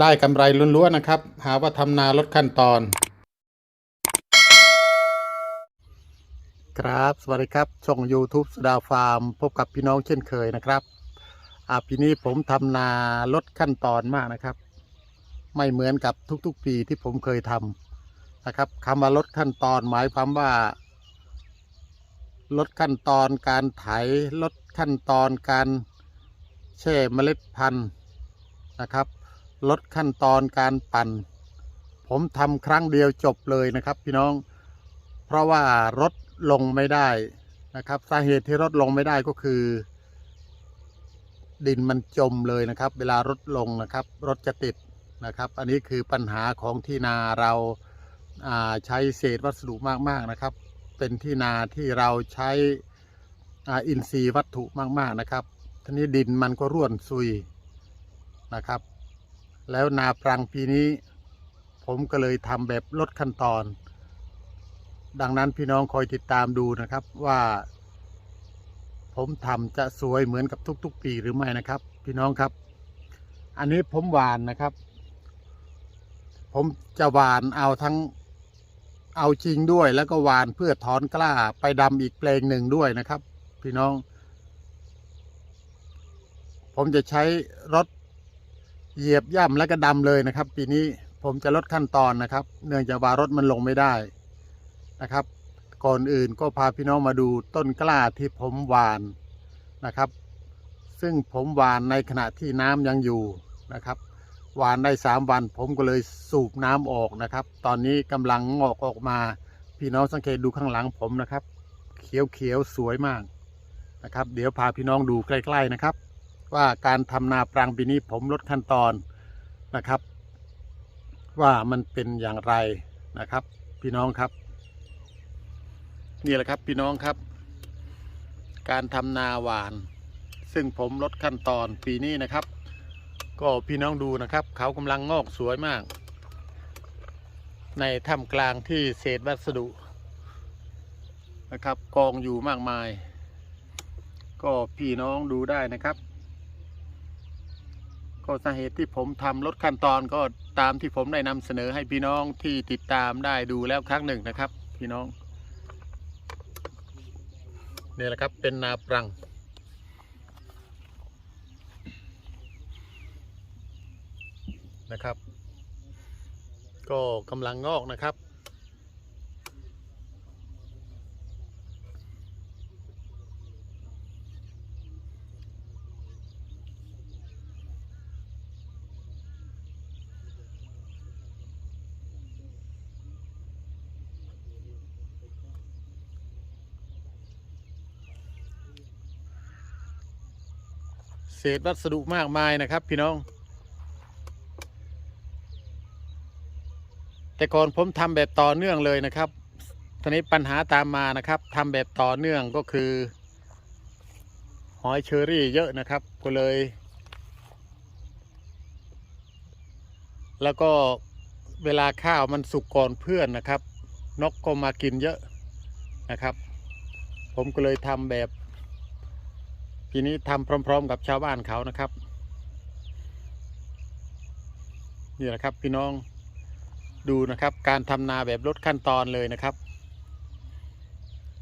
ได้กำไรล้วนๆนะครับ หาว่าทำนาลดขั้นตอน ครับสวัสดีครับ ช่อง YouTube สดาฟาร์ม พบกับพี่น้องเช่นเคยนะครับอาปีนี้ผมทำนาลดขั้นตอนมากนะครับ ไม่เหมือนกับทุกๆ ปีที่ผมเคยทำนะครับคำว่าลดขั้นตอนหมายความว่า ลดขั้นตอนการไถลดขั้นตอนการแช่เมล็ดพันธุ์นะครับ ลดขั้นตอนการปั่น ผมทำครั้งเดียวจบเลยนะครับ พี่น้อง เพราะว่ารถลงไม่ได้นะครับ สาเหตุที่รถลงไม่ได้ก็คือ ดินมันจมเลยนะครับ เวลารถลงนะครับ รถจะติดนะครับ อันนี้คือปัญหาของที่นาเราาใช้เศษวัสดุมากๆนะครับ เป็นที่นาที่เราใช้อาอินทรีย์วัตถุมากๆนะครับทีนี้ดินมันก็ร่วนซุยนะครับ แล้วนาปรังปีนี้ ผมก็เลยทำแบบลดขั้นตอน ดังนั้นพี่น้องคอยติดตามดูนะครับว่า ผมทำจะสวยเหมือนกับทุก ๆ ปีหรือไม่นะครับ พี่น้องครับ อันนี้ผมหวานนะครับ ผมจะหวานเอาทั้งเอาจริงด้วย แล้วก็หวานเพื่อถอนกล้าไปดำอีกเพลงหนึ่งด้วยนะครับ พี่น้อง ผมจะใช้รถ เหยียบย่ำแล้วก็ดำเลยนะครับ ปีนี้ผมจะลดขั้นตอนนะครับ เนื่องจากว่ารถมันลงไม่ได้นะครับ ก่อนอื่นก็พาพี่น้องมาดูต้นกล้าที่ผมหวานนะครับ ซึ่งผมหวานในขณะที่น้ำยังอยู่นะครับหวานได้สามวัน ผมก็เลยสูบน้ำออกนะครับ ตอนนี้กำลังงอกออกมา พี่น้องสังเกตดูข้างหลังผมนะครับ เขียวๆสวยมากนะครับ เดี๋ยวพาพี่น้องดูใกล้ ๆนะครับ ว่าการทำนาปรังปีนี้ผมลดขั้นตอนนะครับ ว่ามันเป็นอย่างไรนะครับ พี่น้องครับ นี่แหละครับพี่น้องครับ การทำนาหวาน ซึ่งผมลดขั้นตอนปีนี้นะครับ ก็พี่น้องดูนะครับ เขากำลังงอกสวยมาก ในถ้ำกลางที่เศษวัสดุนะครับ กองอยู่มากมาย ก็พี่น้องดูได้นะครับ ก็สาเหตุที่ผมทำลดขั้นตอนก็ตามที่ผมได้นำเสนอให้พี่น้องที่ติดตามได้ดูแล้วครั้งหนึ่งนะครับ พี่น้องนี่แหละครับเป็นนาปรัง นะครับ ก็กำลังงอกนะครับ ษวัสดุมากมายนะครับ พี่น้อง แต่ก่อนผมทำแบบต่อเนื่องเลยนะครับทีนี้ปัญหาตามมานะครับทำแบบต่อเนื่องก็คือ หอยเชอรี่เยอะนะครับ ก็เลย แล้วก็เวลาข้าวมันสุกก่อนเพื่อนนะครับ นกก็มากินเยอะนะครับ ผมก็เลยทำแบบ ทีนี้ทำพร้อม ๆ กับชาวบ้านเขานะครับ นี่แหละครับพี่น้องดูนะครับ การทำนาแบบลดขั้นตอนเลยนะครับ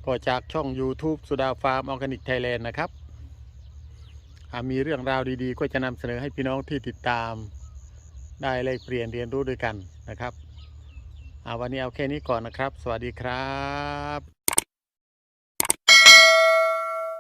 ก็จากช่อง YouTube สุดาฟาร์มออร์แกนิกไทยแลนด์นะครับหากมีเรื่องราวดีๆ ก็จะนำเสนอให้พี่น้องที่ติดตามได้เลยเปลี่ยนเรียนรู้ด้วยกันนะครับวันนี้เอาแค่นี้ก่อนนะครับ สวัสดีครับ